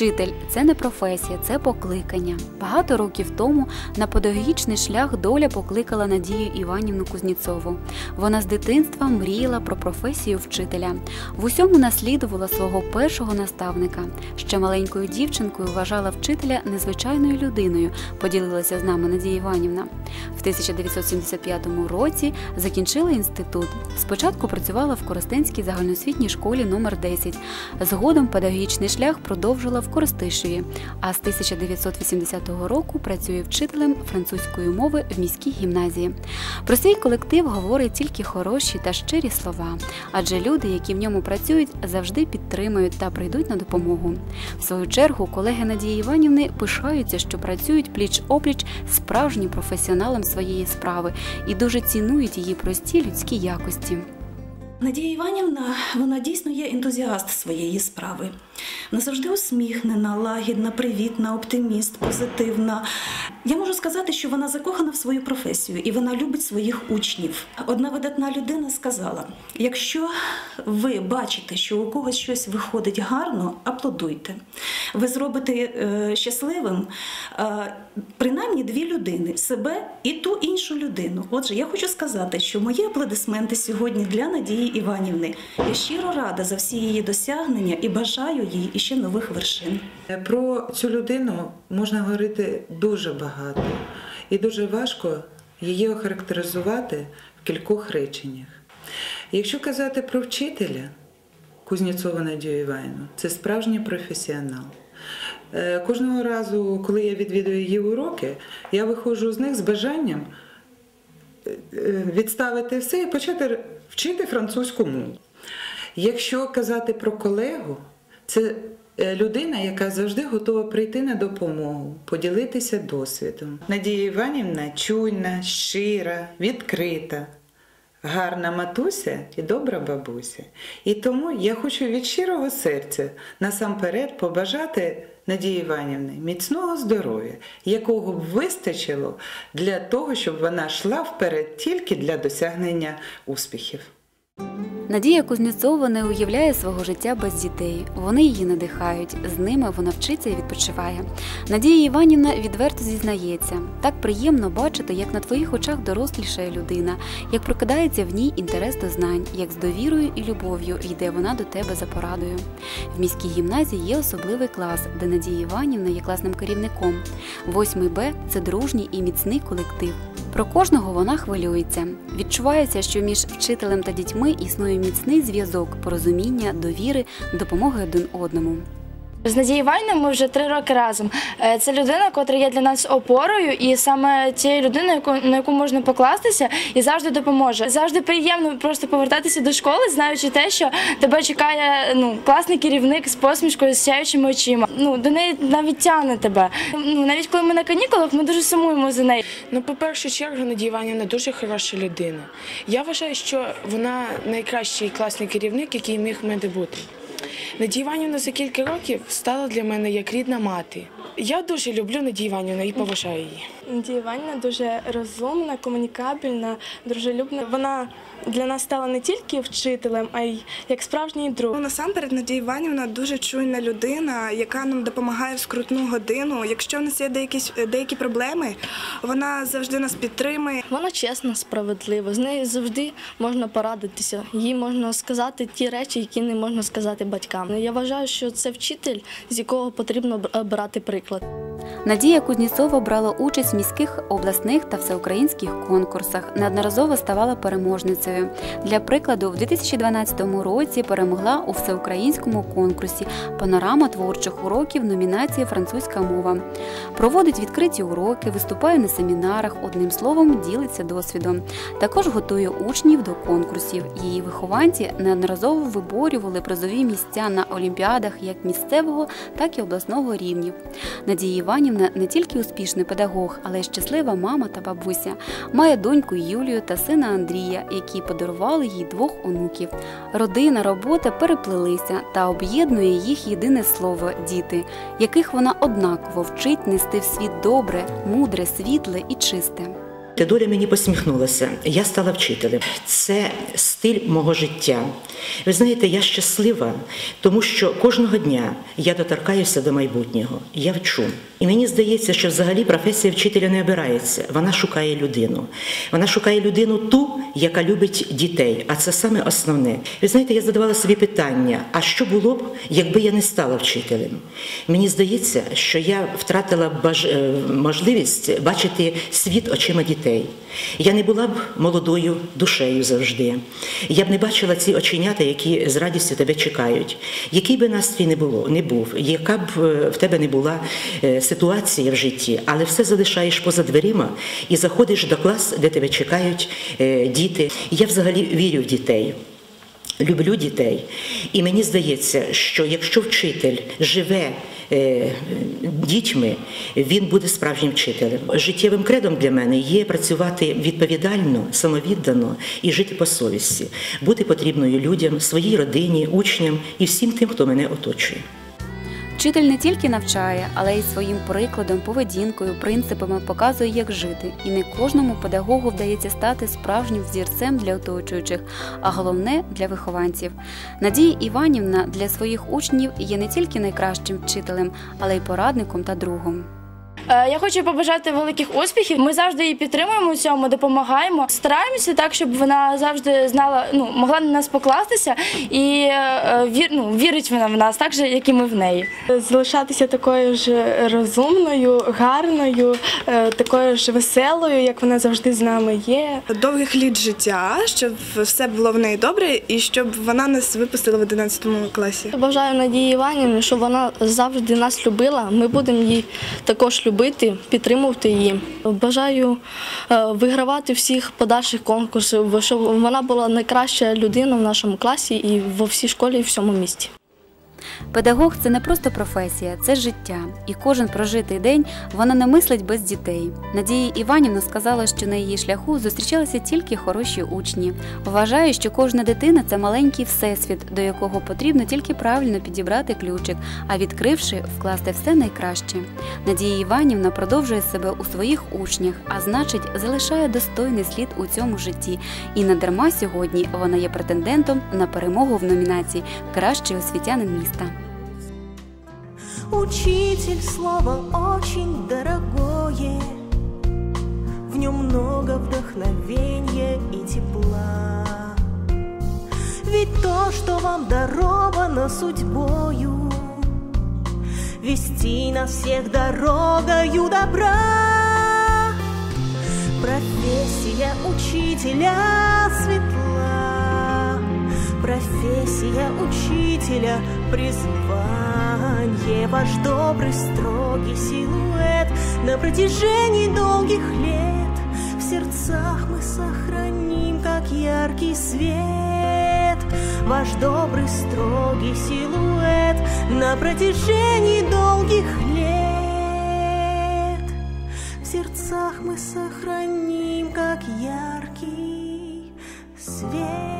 Вчитель це не професія, це покликання. Багато років тому на педагогічний шлях доля покликала Надію Іванівну Кузніцову. Вона з дитинства мріяла про професію вчителя. В усьому наслідувала свого першого наставника. Ще маленькою дівчинкою вважала вчителя незвичайною людиною, поділилася з нами Надія Іванівна. В 1975 році закінчила інститут. Спочатку працювала в Коростенській загальноосвітній школі номер 10 Згодом педагогічний шлях продовжила в Коростишеві, а з 1980 року працює вчителем французької мови в міській гімназії. Про свій колектив говорить тільки хороші та щирі слова, адже люди, які в ньому працюють, завжди підтримують та прийдуть на допомогу. В свою чергу колеги Надії Іванівни пишаються, що працюють пліч опліч справжнім професіоналом своєї справи і дуже цінують її прості людські якості. Надія Іванівна, вона дійсно є ентузіаст своєї справи. Вона завжди усміхнена, лагідна, привітна, оптиміст, позитивна. Я можу сказати, що вона закохана в свою професію і вона любить своїх учнів. Одна видатна людина сказала: якщо ви бачите, що у когось щось виходить гарно, аплодуйте. Ви зробите е, щасливим е, принаймні дві людини себе і ту іншу людину. Отже, я хочу сказати, що мої аплодисменти сьогодні для Надії Іванівни. Я щиро рада за всі її досягнення і бажаю їй іще нових вершин. Про цю людину можна говорити дуже багато, і дуже важко її охарактеризувати в кількох реченнях. Якщо казати про вчителя Кузнєцова Надію Іванівну, це справжній професіонал. Е, Кожного разу, коли я відвідую її уроки, я виходжу з них з бажанням е, відставити все і почати вчити французьку мову. Якщо казати про колегу, це е, людина, яка завжди готова прийти на допомогу, поділитися досвідом. Надія Іванівна чуйна, щира, відкрита, гарна матуся і добра бабуся. І тому я хочу від щирого серця насамперед побажати Надії Іванівни міцного здоров'я, якого б вистачило для того, щоб вона йшла вперед тільки для досягнення успіхів. Надія Кузнєцова не уявляє свого життя без дітей. Вони її надихають, з ними вона вчиться і відпочиває. Надія Іванівна відверто зізнається, так приємно бачити, як на твоїх очах дорослішає людина, як прокидається в ній інтерес до знань, як з довірою і любов'ю йде вона до тебе за порадою. В міській гімназії є особливий клас, де Надія Іванівна є класним керівником. Восьмий Б це дружній і міцний колектив. Про кожного вона хвилюється. Відчувається, що між вчителем та дітьми існує міцний зв'язок, порозуміння, довіри, допомоги один одному. З Надією Іванівною ми вже три роки разом. Е, Це людина, котра є для нас опорою, і саме тією людиною, на яку можна покластися і завжди допоможе. Завжди приємно просто повертатися до школи, знаючи те, що тебе чекає ну класний керівник з посмішкою, з сяючими очима. Ну до неї навіть тягне тебе. Ну навіть коли ми на канікулах, ми дуже сумуємо за нею. Ну, по першу чергу, Надія Іванівна дуже хороша людина. Я вважаю, що вона найкращий класний керівник, який міг в мене бути. Надія Іванівна за кілька років стала для мене як рідна мати. Я дуже люблю Надію Іванівну і поважаю її. Надія Іванівна дуже розумна, комунікабельна, дружелюбна. Вона для нас стала не тільки вчителем, а й як справжній друг. Ну, насамперед, Надія Іванівна дуже чуйна людина, яка нам допомагає в скрутну годину. Якщо в нас є деякі, деякі проблеми, вона завжди нас підтримує. Вона чесна, справедлива. З нею завжди можна порадитися. Їй можна сказати ті речі, які не можна сказати батькам. Я вважаю, що це вчитель, з якого потрібно брати приклад. Надія Кузніцова брала участь в міських, обласних та всеукраїнських конкурсах. Неодноразово ставала переможницею. Для прикладу, в 2012 році перемогла у всеукраїнському конкурсі Панорама творчих уроків номінації Французька мова. Проводить відкриті уроки, виступає на семінарах, одним словом, ділиться досвідом. Також готує учнів до конкурсів. Її вихованці неодноразово виборювали призові місця на олімпіадах як місцевого, так і обласного рівнів. Надія Іванівна не тільки успішний педагог, але й щаслива мама та бабуся. Має доньку Юлію та сина Андрія, які подарували їй двох онуків. Родина, робота переплелися та об'єднує їх єдине слово діти, яких вона однаково вчить нести в світ добре, мудре, світле і чисте. Доля мені посміхнулася. Я стала вчителем. Це стиль мого життя. Ви знаєте, я щаслива, тому що кожного дня я доторкаюся до майбутнього. Я вчу. І мені здається, що взагалі професія вчителя не обирається. Вона шукає людину. Вона шукає людину ту, яка любить дітей. А це саме основне. Ви знаєте, я задавала собі питання: а що було б, якби я не стала вчителем? Мені здається, що я втратила баж... е, можливість бачити світ очима дітей. Я не була б молодою душею завжди. Я б не бачила ці оченята, які з радістю тебе чекають. Який би настрій не було, не був, яка б е, в тебе не була е, ситуація в житті, але все залишаєш поза дверима і заходиш до класу, де тебе чекають е, діти. Я взагалі вірю в дітей. Люблю дітей, і мені здається, що якщо вчитель живе е, дітьми, він буде справжнім вчителем. Життєвим кредом для мене є працювати відповідально, самовіддано і жити по совісті, бути потрібною людям, своїй родині, учням і всім тим, хто мене оточує. Вчитель не тільки навчає, але й своїм прикладом, поведінкою, принципами показує, як жити. І не кожному педагогу вдається стати справжнім взірцем для оточуючих, а головне для вихованців. Надія Іванівна для своїх учнів є не тільки найкращим вчителем, але й порадником та другом. Е, Я хочу побажати великих успіхів. Ми завжди її підтримуємо у цьому, допомагаємо. Стараємося так, щоб вона завжди знала, ну могла на нас покластися і е, вір, ну, вірить вона в нас, так же, як і ми в неї. Залишатися такою ж розумною, гарною, е, такою ж веселою, як вона завжди з нами є. Довгих літ життя, щоб все було в неї добре, і щоб вона нас випустила в 11 класі. Бажаю Надії Іванівні, щоб вона завжди нас любила. Ми будемо її також любити, підтримувати її. Бажаю е, вигравати всіх подальших конкурсів, щоб вона була найкраща людина в нашому класі і во всій школі і в всьому місті. Педагог це не просто професія, це життя. І кожен прожитий день вона не мислить без дітей. Надія Іванівна сказала, що на її шляху зустрічалися тільки хороші учні. Вважає, що кожна дитина це маленький всесвіт, до якого потрібно тільки правильно підібрати ключик, а відкривши, вкласти все найкраще. Надія Іванівна продовжує себе у своїх учнях, а значить, залишає достойний слід у цьому житті. І не дарма сьогодні вона є претендентом на перемогу в номінації Кращий освітянин міста. Учитель слово очень дорогое, В нем много вдохновения и тепла. Ведь то, что вам даровано судьбою, Вести нас всех дорогою добра. Профессия учителя светла, Профессия учителя призвание, ваш добрый, строгий силуэт на протяжении долгих лет в сердцах мы сохраним, как яркий свет. Ваш добрый, строгий силуэт на протяжении долгих лет в сердцах мы сохраним, как яркий свет.